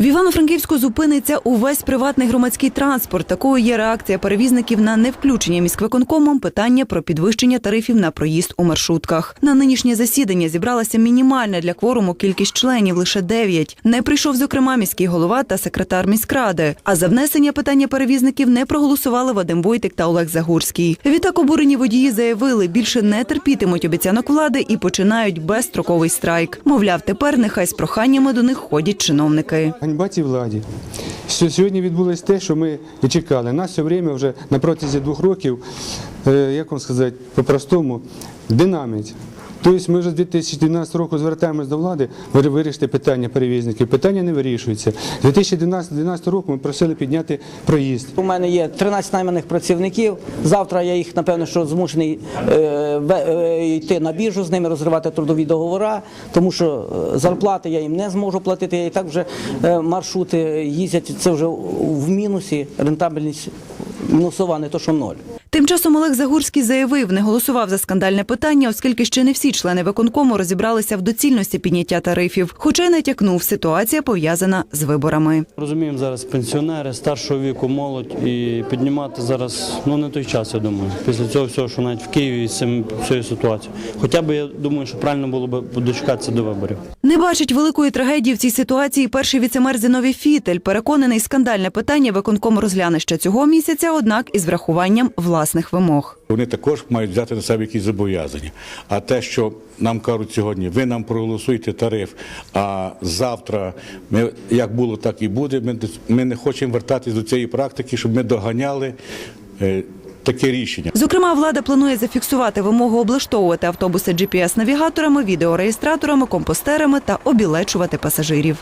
В Івано-Франківську зупиниться увесь приватний громадський транспорт. Такою є реакція перевізників на невключення міськвиконкомом питання про підвищення тарифів на проїзд у маршрутках. На нинішнє засідання зібралася мінімальна для кворуму кількість членів лише дев'ять. Не прийшов, зокрема, міський голова та секретар міськради. А за внесення питання перевізників не проголосували Вадим Войтик та Олег Загурський. Відтак обурені водії заявили, більше не терпітимуть обіцянок влади і починають безстроковий страйк. Мовляв, тепер нехай з проханнями до них ходять чиновники. Ганьба цій владі. Сьогодні відбулось те, що ми і чекали. Нас все время вже на протязі двох років, е, як вам сказати, по-простому, динамить. Тобто ми вже з 2012 року звертаємось до влади вирішити питання перевізників. Питання не вирішується. З 2012 року ми просили підняти проїзд. У мене є 13 найманих працівників. Завтра я їх напевно що змушений е, е, йти на біржу з ними розривати трудові договори, тому що е, зарплати я їм не зможу платити. Я і так вже маршрути їздять. Це вже в мінусі. Рентабельність мінусова, не то що ноль. Тим часом Олег Загурський заявив, не голосував за скандальне питання, оскільки ще не всі члени виконкому розібралися в доцільності підняття тарифів. Хоча й натякнув, ситуація пов'язана з виборами. Розуміємо зараз пенсіонери, старшого віку, молодь і піднімати зараз ну не той час, я думаю. Після цього всього, що навіть в Києві з цим цією ситуацією. Хоча б я думаю, що правильно було б дочекатися до виборів. Не бачить великої трагедії в цій ситуації перший віцемер Зіновій Фітель. Переконаний, скандальне питання виконком розгляне ще цього місяця, однак із врахуванням власних вимог. Вони також мають взяти на себе якісь зобов'язання. А те, що нам кажуть сьогодні, ви нам проголосуєте тариф, а завтра ми як було, так і буде. Ми, ми не хочемо вертатись до цієї практики, щоб ми доганяли е, таке рішення. Зокрема, влада планує зафіксувати вимогу облаштовувати автобуси GPS-навігаторами, відеореєстраторами, компостерами та обілечувати пасажирів.